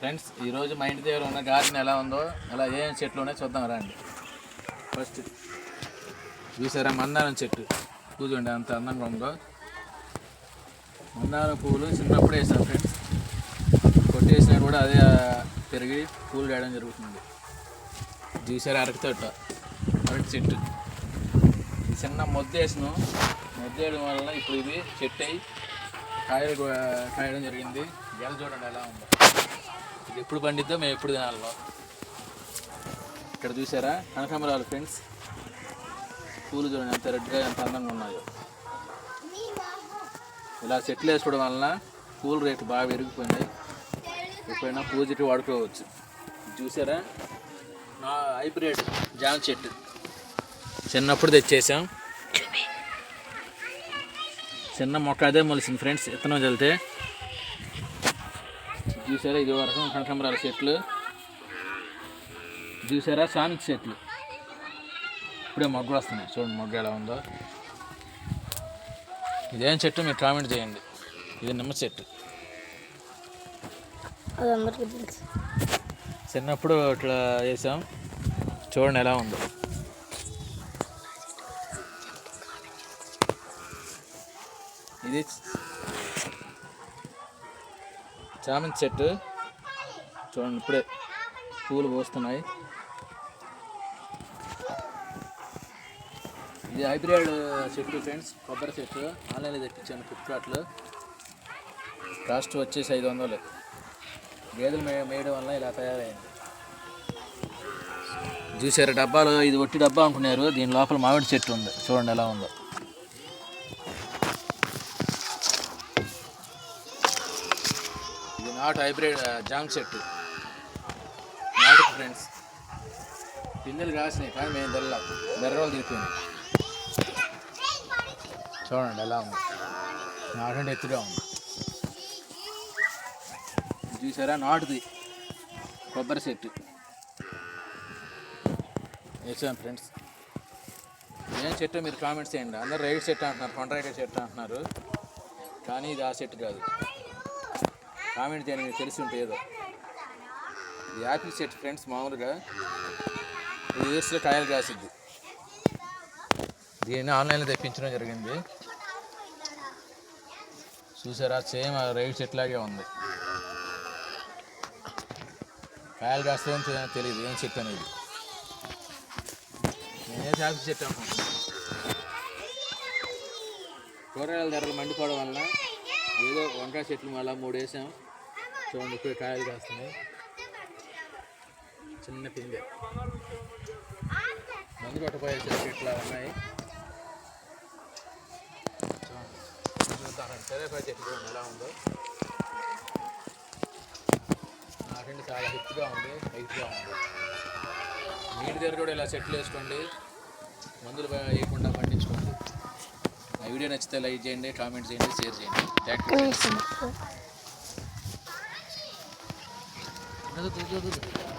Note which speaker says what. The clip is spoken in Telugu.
Speaker 1: ఫ్రెండ్స్ ఈరోజు మా ఇంటి దగ్గర ఉన్న గార్డెన్ ఎలా ఉందో అలా ఏం చెట్లు ఉన్నాయో చూద్దాం రండి. ఫస్ట్ చూసారా మందారం చెట్టు? చూడండి అంత అందంగా ఉందో. మందారం పువ్వులు చిన్నప్పుడు వేసాం ఫ్రెండ్స్. కొట్టేసినా కూడా అదే పెరిగి పూలు వేయడం జరుగుతుంది. చూసారా అరటి తోట? అరటి చెట్టు. చిన్న మొద్దు వేసినాం. మొద్దు వేయడం వల్ల ఇప్పుడు ఇది చెట్టు అయి కాయలు కాయడం జరిగింది. గెల చూడండి ఎలా ఉందో. ఇది ఎప్పుడు పండిద్దో మేము ఎప్పుడు తినాలో ఇక్కడ చూసారా? కనకాంబరాలు ఫ్రెండ్స్. పూలు చూడండి ఎంత రెడ్గా ఎంత అందంగా ఉన్నాయో. ఇలా చెట్లు వేసుకోవడం వలన పూల రేటు బాగా పెరిగిపోయినాయి. ఎప్పుడైనా పూల చెట్టు వాడుకోవచ్చు. చూసారా? నా హైబ్రిడ్ జామ చెట్టు. చిన్నప్పుడు తెచ్చేసాం. చిన్న మొక్క అదే మొలిసింది ఫ్రెండ్స్. విత్తనం చల్లితే చూసారా ఇది ఒక రకం కనకాంబరాల చెట్లు చూసారా? సామిక్ చెట్లు ఇప్పుడే మొగ్గలు వస్తున్నాయి. చూడండి మొగ్గ ఎలా ఉందో. ఇదేం చెట్టు? మీరు కామెంట్ చేయండి. ఇది నిమ్మ చెట్టు. చిన్నప్పుడు ఇట్లా వేసాం. చూడండి ఎలా ఉందో. ఇది చామంతి చెట్టు. చూడండి ఇప్పుడే పూలు పోస్తున్నాయి. ఇది హైబ్రిడ్ చెట్టు ఫ్రెండ్స్ కొబ్బరి చెట్టు. ఆన్లైన్లో తెప్పించాను ఫ్లిప్కార్ట్లో. కాస్ట్ వచ్చేసి ఐదు వందలు. గేదెలు మే మేయడం వల్ల ఇలా తయారైంది. చూసారు డబ్బాలు ఇది ఒట్టి డబ్బా అనుకున్నారు. దీని లోపల మామిడి చెట్టు ఉంది. చూడండి ఎలా ఉందో. నాటు హైబ్రిడ్ జామ్ చెట్టు నాటు ఫ్రెండ్స్ పిల్లలు కాసినాయి కానీ మేము తెల్ల. బెర్రోలు తీరుకున్నాం చూడండి ఎలా ఉంది. నాటు ఎత్తుగా ఉంది. చూసారా? నాటుది కొబ్బరి చెట్టు వేసాం ఫ్రెండ్స్ ఏం చెట్టు మీరు కామెంట్స్ చేయండి. అందరు రైట్ చెట్టు అంటున్నారు కొండ రైట్ చెట్టు అంటున్నారు. కానీ ఇది ఆ చెట్టు కాదు. కామెంట్ చేయండి మీకు తెలిసి ఉంటే ఏదో. ఇది యాపిల్ చెట్టు ఫ్రెండ్స్ మామూలుగా. ఇది ఇయర్స్లో కాయలు కాసిద్ది. దీన్ని ఆన్లైన్లో తెప్పించడం జరిగింది. చూసారా? సేమ్ రైట్ చెట్టు లాగే ఉంది. కాయలు కాస్తుందని తెలియదు ఏం చెట్టు అనేది? నేనే యాపిల్ చెట్టు అనుకుంటున్నాను కూరగాయల ధరలు మండిపోవడం వల్ల ఏదో వంకాయ చెట్లు మళ్ళీ మూడు వేసాం చూడండి ఇప్పుడు కాయలు కాస్తున్నాయి. చిన్న పిందె. మందు కొట్టపోయే చెట్టు ఇట్లా ఉన్నాయి. చూద్దాం. సరేపై చెట్టు చూడండి ఎలా ఉందో. నాకంటే చాలా హెచ్చుగా ఉంది హైట్గా ఉంది. నీటి దగ్గర కూడా ఇలా చెట్లు వేసుకోండి. మందులు వేయకుండా పండించుకోండి. నా వీడియో నచ్చితే లైక్ చేయండి కామెంట్ చేయండి షేర్ చేయండి. Thank you.
Speaker 2: dur
Speaker 1: dur dur. dur.